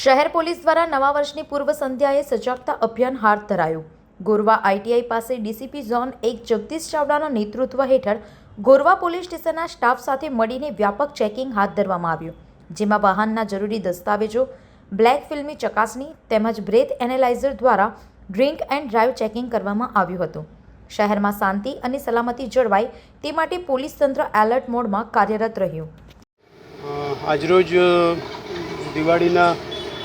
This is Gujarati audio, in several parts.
શહેર પોલીસ દ્વારા નવા વર્ષની પૂર્વ સંધ્યાએ સજાગતા અભિયાન હાથ ધરાયું. ગોરવા આઈટીઆઈ પાસે ડીસીપી ઝોન એક જગદીશ ચાવડાના નેતૃત્વ હેઠળ ગોરવા પોલીસ સ્ટેશનના સ્ટાફ સાથે મળીને વ્યાપક ચેકિંગ હાથ ધરવામાં આવ્યું, જેમાં વાહનના જરૂરી દસ્તાવેજો, બ્લેક ફિલ્મની ચકાસણી તેમજ બ્રેથ એનાલાઇઝર દ્વારા ડ્રિંક એન્ડ ડ્રાઈવ ચેકિંગ કરવામાં આવ્યું હતું. શહેરમાં શાંતિ અને સલામતી જળવાય તે માટે પોલીસ તંત્ર એલર્ટ મોડમાં કાર્યરત રહ્યું. આજરોજ દિવાળીના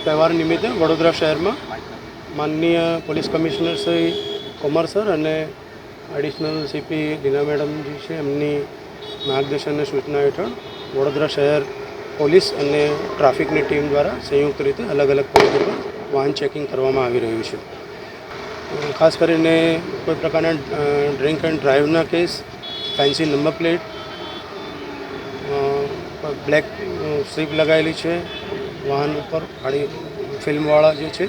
તહેવાર નિમિત્તે વડોદરા શહેરમાં માનનીય police commissioner Shri Kumar sir અને એડિશનલ સીપી લીના મેડમ જે છે, એમની માર્ગદર્શન અને સૂચના હેઠળ વડોદરા શહેર પોલીસ અને ટ્રાફિકની ટીમ દ્વારા સંયુક્ત રીતે અલગ અલગ પોઈન્ટ વાહન ચેકિંગ કરવામાં આવી રહ્યું છે. ખાસ કરીને કોઈ પ્રકારના ડ્રિંક એન્ડ ડ્રાઈવના case, fancy number plate black strip લગાવેલી છે વાહન ઉપર ખાલી ફિલ્મવાળા જે છે,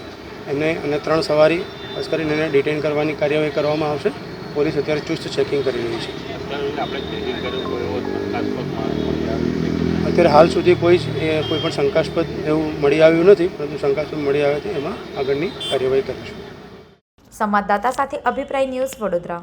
એમને અને ત્રણ સવારી ખાસ કરીને એને ડિટેન કરવાની કાર્યવાહી કરવામાં આવશે. પોલીસ અત્યારે ચુસ્ત ચેકિંગ કરી રહી છે. અત્યારે હાલ સુધી કોઈ જ, એ કોઈ પણ શંકાસ્પદ એવું મળી આવ્યું નથી, પરંતુ શંકાસ્પદ મળી આવે તો એમાં આગળની કાર્યવાહી કરીશું. સંવાદદાતા સાથે અભિપ્રાય ન્યૂઝ વડોદરા.